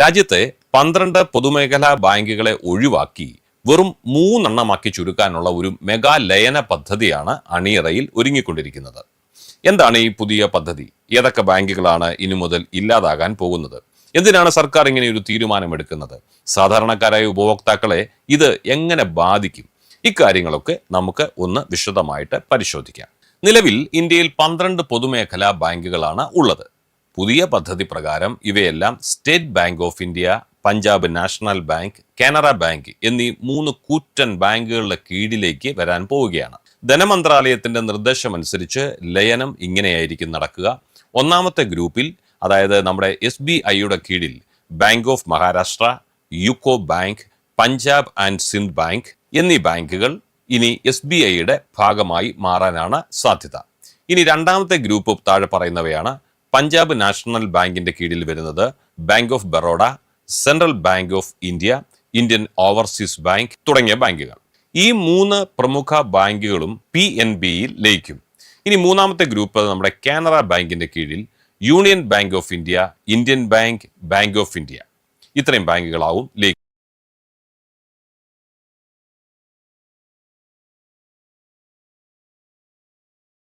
രാജ്യത്തെ പന്ത്രണ്ട് പൊതുമേഖലാ ബാങ്കുകളെ ഒഴിവാക്കി വെറും മൂന്നെണ്ണമാക്കി ചുരുക്കാനുള്ള ഒരു മെഗാ ലയന പദ്ധതിയാണ് അണിയറയിൽ ഒരുങ്ങിക്കൊണ്ടിരിക്കുന്നത്. എന്താണ് ഈ പുതിയ പദ്ധതി? ഏതൊക്കെ ബാങ്കുകളാണ് ഇനി മുതൽ ഇല്ലാതാകാൻ പോകുന്നത്? എന്തിനാണ് സർക്കാർ ഇങ്ങനെ ഒരു തീരുമാനമെടുക്കുന്നത്? സാധാരണക്കാരായ ഉപഭോക്താക്കളെ ഇത് എങ്ങനെ ബാധിക്കും? ഇക്കാര്യങ്ങളൊക്കെ നമുക്ക് ഒന്ന് വിശദമായിട്ട് പരിശോധിക്കാം. നിലവിൽ ഇന്ത്യയിൽ പന്ത്രണ്ട് പൊതുമേഖലാ ബാങ്കുകളാണ് ഉള്ളത്. പുതിയ പദ്ധതി പ്രകാരം ഇവയെല്ലാം State Bank of India Punjab National Bank Canara Bank എന്നീ മൂന്ന് കൂറ്റൻ ബാങ്കുകളുടെ കീഴിലേക്ക് വരാൻ പോവുകയാണ്. ധനമന്ത്രാലയത്തിന്റെ നിർദ്ദേശം അനുസരിച്ച് ലയനം ഇങ്ങനെയായിരിക്കും നടക്കുക. ഒന്നാമത്തെ ഗ്രൂപ്പിൽ അതായത് നമ്മുടെ എസ് ബി ഐയുടെ കീഴിൽ Bank of Maharashtra UCO Bank Punjab and Sindh Bank എന്നീ ബാങ്കുകൾ ഇനി എസ് ബി ഐയുടെ ഭാഗമായി മാറാനാണ് സാധ്യത. ഇനി രണ്ടാമത്തെ ഗ്രൂപ്പ് താഴെ പറയുന്നവയാണ് പഞ്ചാബ് നാഷണൽ ബാങ്കിന്റെ കീഴിൽ വരുന്നത് Bank of Baroda Central Bank of India Indian Overseas Bank തുടങ്ങിയ ബാങ്കുകൾ. ഈ മൂന്ന് പ്രമുഖ ബാങ്കുകളും പി എൻ ബിയിൽ ലയിക്കും. ഇനി മൂന്നാമത്തെ ഗ്രൂപ്പ് നമ്മുടെ കാനറ ബാങ്കിന്റെ കീഴിൽ Union Bank of India Indian Bank Bank of India. ഇത്രയും ബാങ്കുകളാവും ലയിക്കും